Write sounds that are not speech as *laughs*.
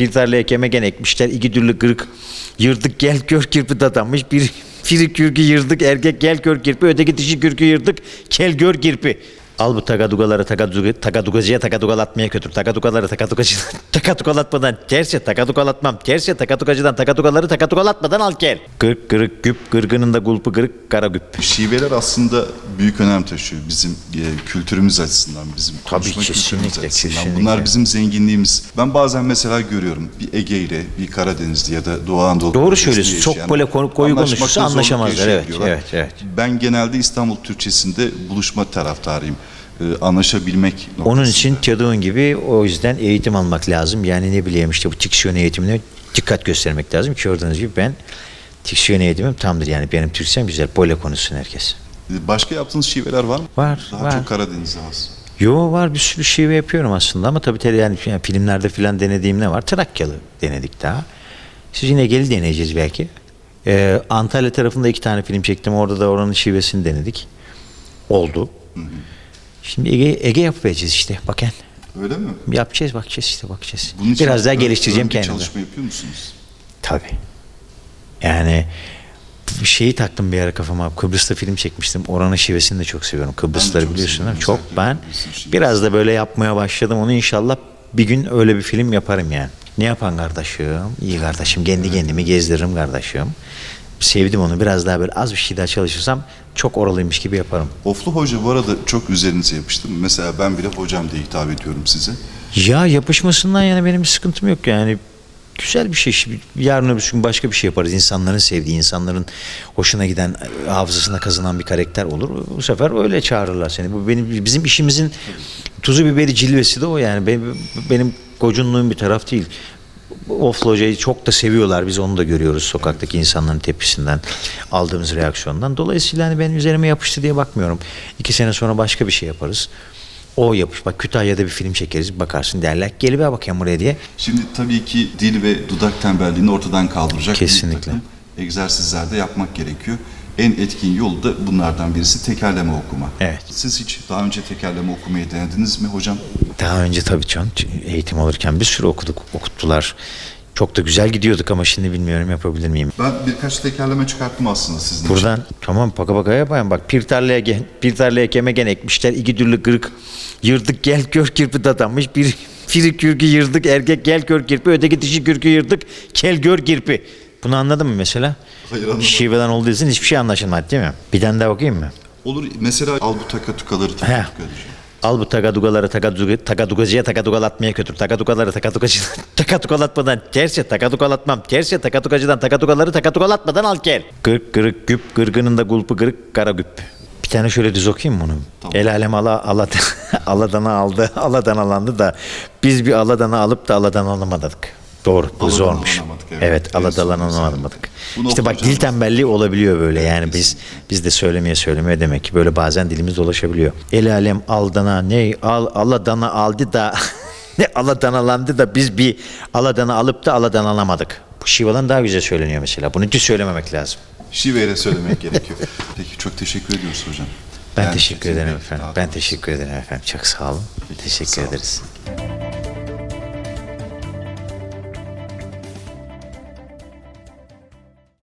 Bir tarlaya kemegen ekmişler. iki türlü kırık. Yırdık gel gör kirpi dadanmış. Bir biri kürkü yırdık erkek gel gör kirpi. Öteki dişi kürkü yırdık gel gör kirpi. Al bu tagadugaları tagaduga, tagadugacıya tagadugalatmaya götür. Tagadugaları tagadugacıdan tagadugalatmadan terse tagadugalatmam. Terse tagadugacıdan tagadugaları tagadugalatmadan al gel. Gırk gırık güp gırgının da gulpu gırık kara güp. Şiveler aslında büyük önem taşıyor bizim e, kültürümüz açısından, bizim Tabii, konuşma kültürümüz kesinlikle, açısından. kesinlikle. Bunlar bizim zenginliğimiz. Ben bazen mesela görüyorum bir Ege ile bir Karadenizli ya da Doğu Anadolu Doğru bölgesinde söylüyorsun. Çok böyle koyu- koyu anlaşmakta konuşursa zorluk anlaşamazlar. Evet, evet, evet. Ben genelde İstanbul Türkçesinde buluşma taraftarıyım. E, anlaşabilmek Onun noktasında. için dediğin gibi o yüzden eğitim almak lazım. Yani ne bileyim işte bu diksiyon eğitimine dikkat göstermek lazım. ki Gördüğünüz gibi ben diksiyon eğitimim tamdır yani benim Türkçem güzel. Böyle konuşsun herkes. E, Başka yaptığınız şiveler var mı? Var, Daha var. çok Karadeniz'e has. Yo var bir sürü şive yapıyorum aslında ama tabii tele- yani, yani filmlerde filan denediğim ne var? Trakyalı denedik daha. Siz yine geli deneyeceğiz belki. Ee, Antalya tarafında iki tane film çektim. Orada da oranın şivesini denedik. Oldu. Şimdi Ege, Ege yapacağız işte. Bakın. Öyle mi? Yapacağız bakacağız işte bakacağız. Bunun için Biraz daha ön- geliştireceğim ön bir kendimi. çalışma yapıyor musunuz? Tabii. Yani şeyi taktım bir ara kafama. Kıbrıs'ta film çekmiştim. Oranın şivesini de çok seviyorum. Kıbrıslıları çok biliyorsun değil mi? seviyorum. Çok ben Kıbrıs'ın şivesi. biraz da böyle yapmaya başladım. Onu inşallah bir gün öyle bir film yaparım yani. Ne yapan kardeşim? İyi kardeşim. Kendi kendimi gezdiririm kardeşim. Sevdim onu. Biraz daha böyle az bir şey daha çalışırsam çok oralıymış gibi yaparım. Oflu Hoca bu arada çok üzerinize yapıştım. Mesela ben bile hocam diye hitap ediyorum size. Ya yapışmasından yani benim bir sıkıntım yok yani. Güzel bir şey. Şimdi Yarın öbür gün başka bir şey yaparız. İnsanların sevdiği, insanların hoşuna giden, hafızasına kazınan bir karakter olur. Bu sefer öyle çağırırlar seni. Bu benim bizim işimizin tuzu biberi cilvesi de o yani. Benim, benim gocunluğum bir taraf değil. Oflu Hoca'yı çok da seviyorlar. Biz onu da görüyoruz sokaktaki insanların tepkisinden, aldığımız reaksiyondan. Dolayısıyla hani benim üzerime yapıştı diye bakmıyorum. İki sene sonra başka bir şey yaparız. O yapış. Bak Kütahya'da bir film çekeriz. Bakarsın derler. Geliver bakayım buraya diye. Şimdi tabii ki dil ve dudak tembelliğini ortadan kaldıracak Kesinlikle. bir takım egzersizler de yapmak gerekiyor. En etkin yolu da bunlardan birisi tekerleme okuma. Evet. Siz hiç daha önce tekerleme okumayı denediniz mi hocam? Daha önce tabii can eğitim alırken bir sürü okuduk, okuttular. Çok da güzel gidiyorduk ama şimdi bilmiyorum yapabilir miyim? Ben birkaç tekerleme çıkarttım aslında sizin için. Buradan tamam paka paka yapayım bak bir tarlaya gen, bir tarlaya kemegen ekmişler iki türlü kırık yırdık gel gör kirpi dadanmış bir *laughs* biri kürkü yırdık erkek gel gör kirpi öteki dişi kürkü yırdık gel gör kirpi. Bunu anladın mı mesela? Hayır, anlamadım. Şiveden olduğu için hiçbir şey anlaşılmadı değil mi? Bir tane daha okuyayım mı? Olur mesela al bu takatukaları takatuka. Al bu tagadugaları tagaduga, tagadugacıya tagadugalatmaya götür. Tagadugaları tagadugacıdan *laughs* tagadugalatmadan terse tagadugalatmam. Terse tagadugacıdan tagadugaları tagadugalatmadan al gel. Gırk gırık güp gırgının da gulpu gırık kara güp. Bir tane şöyle düz okuyayım mı onu? Tamam. El alem ala, ala, *laughs* aladana aldı, *laughs* aladan alandı da biz bir aladana alıp da aladan alamadık. Doğru, bu zormuş. alamadık, evet. Evet, alamadık. Bunu İşte bak dil tembelliği olabiliyor böyle yani biz biz de söylemeye söylemeye demek ki böyle bazen dilimiz dolaşabiliyor. El alem aldana ne al aladana aldı da *laughs* ne aladanalandı da biz bir aladana alıp da aladan alamadık. Bu şivadan daha güzel söyleniyor mesela. Bunu düz söylememek lazım. Şiveyle söylemek gerekiyor. Peki çok teşekkür ediyoruz hocam. Ben Yani teşekkür ederim de efendim. Ben teşekkür ederim efendim. Çok sağ olun. Teşekkür sağ olun. ederiz.